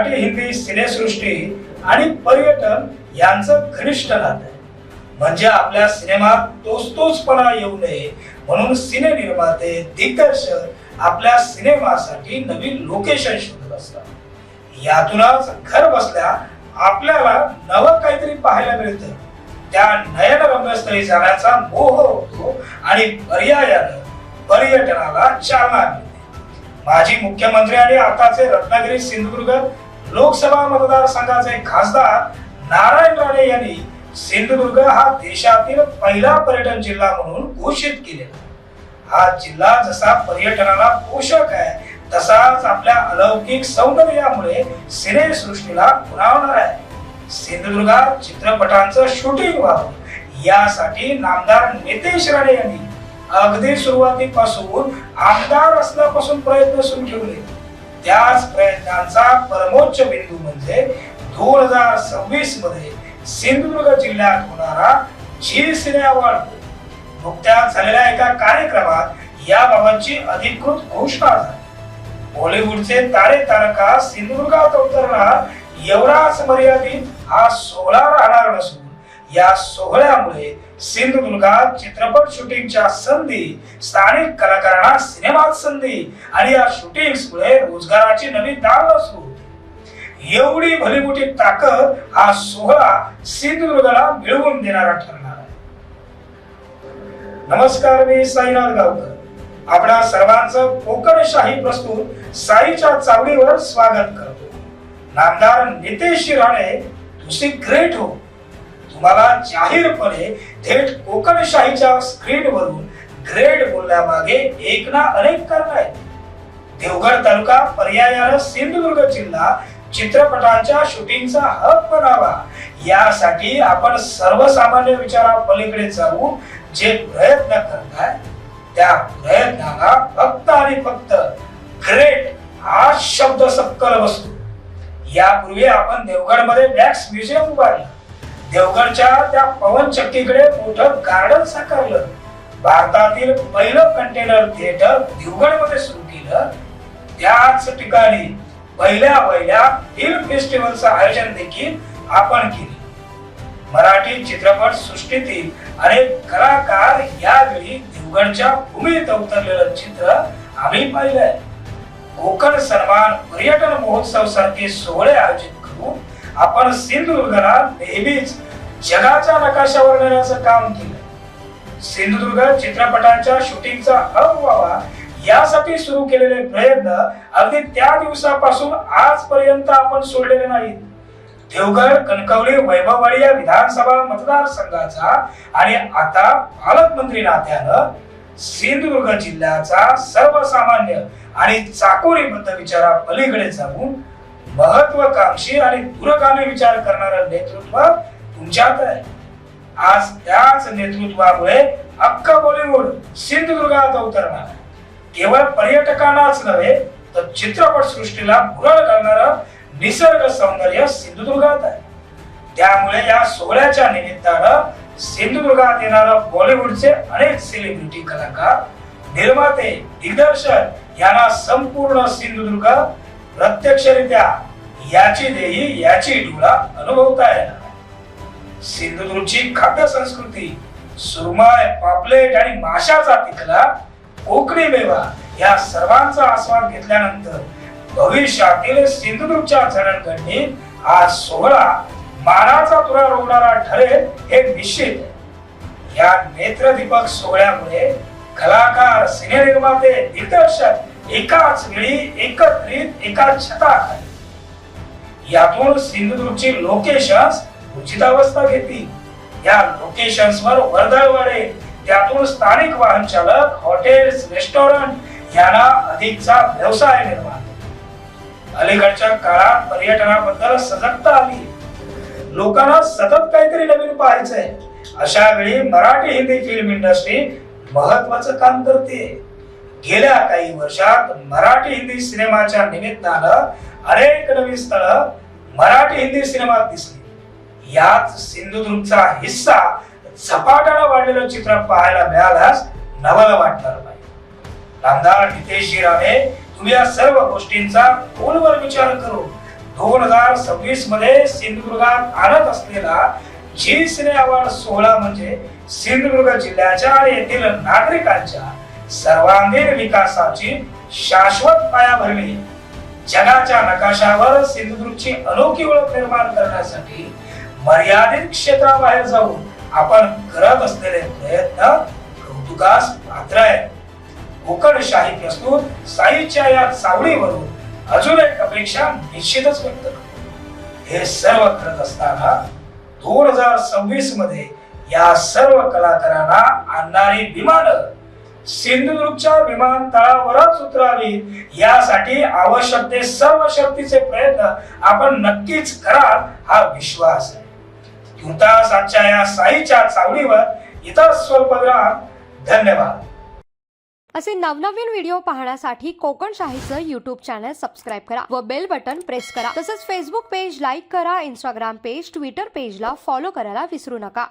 मराठी हिंदी सिनेसृष्टी आणि पर्यटन यांचं घनिष्ठ नातं आहे. म्हणजे आपल्या सिनेमात तोच तोचपणा येऊ नये म्हणून सिने निर्माते दिग्दर्शक आपल्या सिनेमासाठी नवीन लोकेशन शोधत असतात. यातूनच घर बसल्या आपल्याला नवं काहीतरी पाहायला मिळतं. त्या नयन रम्यस्थळी जाण्याचा मोह होतो आणि पर्यायानं पर्यटनाला चालना मिळते. माजी मुख्यमंत्री आणि आताचे रत्नागिरी सिंधुदुर्ग लोकसभा मतदारसंघाचे खासदार नारायण राणे यांनी सिंधुदुर्ग हा देशातील पहिला पर्यटन जिल्हा म्हणून घोषित केलेला हा जिल्हा जसा पर्यटनाला पोषक आहे तसाच आपल्या अलौकिक सौंदर्यामुळे सिनेसृष्टीला खुणावणार आहे. सिंधुदुर्गात चित्रपटांचं शूटिंग व्हावं यासाठी नामदार नितेश राणे यांनी अगदी सुरुवातीपासून आमदार असल्यापासून प्रयत्न सुरू ठेवले. त्याच प्रयत्नांचा परमोच्च बिंदू म्हणजे दोन हजार सव्वीसमध्ये सिंधुदुर्ग जिल्ह्यात होणारा झी सिने अवॉर्ड नुकत्याच झालेल्या एका कार्यक्रमात याबाबतची अधिकृत घोषणा झाली. बॉलिवूडचे तारे तारका सिंधुदुर्गात उतरणार एवढाच मर्यादित हा सोहळा राहणार नसून या सोहळ्यामुळे सिंधुदुर्गात चित्रपट शूटिंगच्या संधी स्थानिक कलाकारांना सिनेमात संधी आणि या शूटिंग्समुळे रोजगाराची नवी दार सुरू होते एवढी भलीमोठी ताकद हा सोहळा सिंधुदुर्गाला मिळवून देणारा ठरणार आहे. नमस्कार मी साईनाथ गावकर. आपणा सर्वांचं कोकणशाही प्रस्तुत साईच्या चावडीवर स्वागत करतो. नामदार नितेश राणे तुझी ग्रेट हो. तुम्हाला जाहीरपणे थेट कोकणशाहीच्या स्क्रीनवरून ग्रेड बोलण्यामागे एक ना अनेक कारण आहेत. देवगड तालुका पर्यायानं सिंधुदुर्ग जिल्हा चित्रपटांच्या शूटिंगचा हब बनावा. यासाठी आपण सर्वसामान्य विचारा पलीकडे जाऊन जे प्रयत्न करताय त्या प्रयत्नाला फक्त आणि फक्त ग्रेट हा शब्द सक्कल बसतो यापूर्वी आपण देवगडमध्ये वॅक्स म्युझियम उभारला. देवगडच्या त्या पवन चक्कीकडे मोठं गार्डन साकारलं. भारतातील पहिलं कंटेनर थिएटर देवगडमध्ये सुरू केलं. त्याच ठिकाणी पहिल्या पहिल्या फिल्म फेस्टिवलचं आयोजन देखील आपण केले. मराठी चित्रपट सृष्टीतील अनेक कलाकार यावेळी देवगडच्या भूमीत अवतरलेलं चित्र आम्ही पाहिलंय. कोकण सन्मान पर्यटन महोत्सव सारखे सोहळे आयोजित करून आपण सिंधुदुर्गला नेहमीच जगाच्या नकाशावर नेण्याचं काम केलं. सिंधुदुर्ग चित्रपटांच्या शूटिंगचा हब व्हावा यासाठी सुरू केलेले प्रयत्न अगदी त्या दिवसापासून आजपर्यंत आपण सोडलेले नाहीत. देवगड कणकवली वैभववाडी या विधानसभा मतदारसंघाचा आणि आता पालकमंत्री नात्यानं सिंधुदुर्ग जिल्ह्याचा सर्वसामान्य आणि चाकोरीबद्ध विचारा पलीकडे जाऊन महत्वाकांक्षी आणि दूरगामी विचार करणारं नेतृत्व तुमच्यात आहे आज त्याच नेतृत्वामुळे अख्खा बॉलिवूड सिंधुदुर्गात अवतरणार आहे. केवळ पर्यटकांनाच नव्हे तर चित्रपट सृष्टीला भुरळ घालणारं निसर्ग सौंदर्य सिंधुदुर्गात आहे त्यामुळे या सोहळ्याच्या निमित्तानं सिंधुदुर्गात येणारं बॉलिवूडचे अनेक सेलिब्रिटी कलाकार निर्माते दिग्दर्शक यांना संपूर्ण सिंधुदुर्ग प्रत्यक्षरित्या याची देही याची डोळा अनुभवता येणार सिंधुदुर्गची खाद्य संस्कृती सुरमाय पापलेट आणि माशाचा तिकला कोकणी मेवा या सर्वांचा आस्वाद घेतल्यानंतर भविष्यातील सिंधुदुर्गच्या जडणघडणी हा सोहळा मानाचा तुरा रोवणारा ठरेल हे निश्चित. या नेत्रदीपक सोहळ्यामुळे कलाकार सिनेनिर्माते दिग्दर्शक एकाच वेळी एकत्रित एका छताखाली यातून सिंधुदुर्गची लोकेशन्स उचितावस्था घेतील. या लोकेशन्स वर वर्दळ त्यातून स्थानिक वाहन चालक हॉटेल्स रेस्टॉरंट यांना अधिकचा व्यवसाय निर्माण अलीकडच्या काळात पर्यटनाबद्दल सजगता आली. लोकांना सतत काहीतरी नवीन पाहायचंय. अशा वेळी मराठी हिंदी फिल्म इंडस्ट्री महत्वाचं काम करते. गेल्या काही वर्षात मराठी हिंदी सिनेमाच्या निमित्तानं अनेक नवीन स्थळ मराठी हिंदी सिनेमात दिसली. यात सिंधुदुर्गचा हिस्सा झपाट्यानं वाढलेलं चित्र पाहायला मिळाल्यास नवल वाटणार नाही. नामदार नितेश राणे तुम्ही या सर्व गोष्टींचा खोलवर विचार करून दोन हजार सव्वीसमध्ये सिंधुदुर्गात आणत असलेला जी सिने अवॉर्ड सोहळा म्हणजे सिंधुदुर्ग जिल्ह्याच्या आणि येथील नागरिकांच्या सर्वांगीण विकासाची शाश्वत पाया भरली जगाच्या नकाशावर सिंधुदुर्गची अनोखी ओळख निर्माण करण्यासाठी मर्यादित क्षेत्राबाहेर जाऊन आपण करत असलेले प्रयत्न कौतुकास पात्र आहे. कोकणशाही प्रस्तुत साईच्या या चावडीवरून अजून एक अपेक्षा निश्चितच व्यक्त करतो. हे सर्व करत असताना दोन हजार सव्वीसमध्ये या सर्व कलाकारांना आणणारी विमानं सिंधुदुर्गच्या विमानतळावरच उतरावी. यासाठी आवश्यक ते सर्व शक्तीचे प्रयत्न आपण नक्कीच कराल हा विश्वास आहे. तुर्तास आजच्या या साईच्या चावडीवर इथं स्वल्पग्रह धन्यवाद. असे नवनवीन व्हिडिओ पाहण्यासाठी कोकण शाहीचं युट्यूब चॅनल सबस्क्राईब करा व बेल बटन प्रेस करा. तसंच फेसबुक पेज लाईक करा इंस्टाग्राम पेज ट्विटर पेजला फॉलो करायला विसरू नका.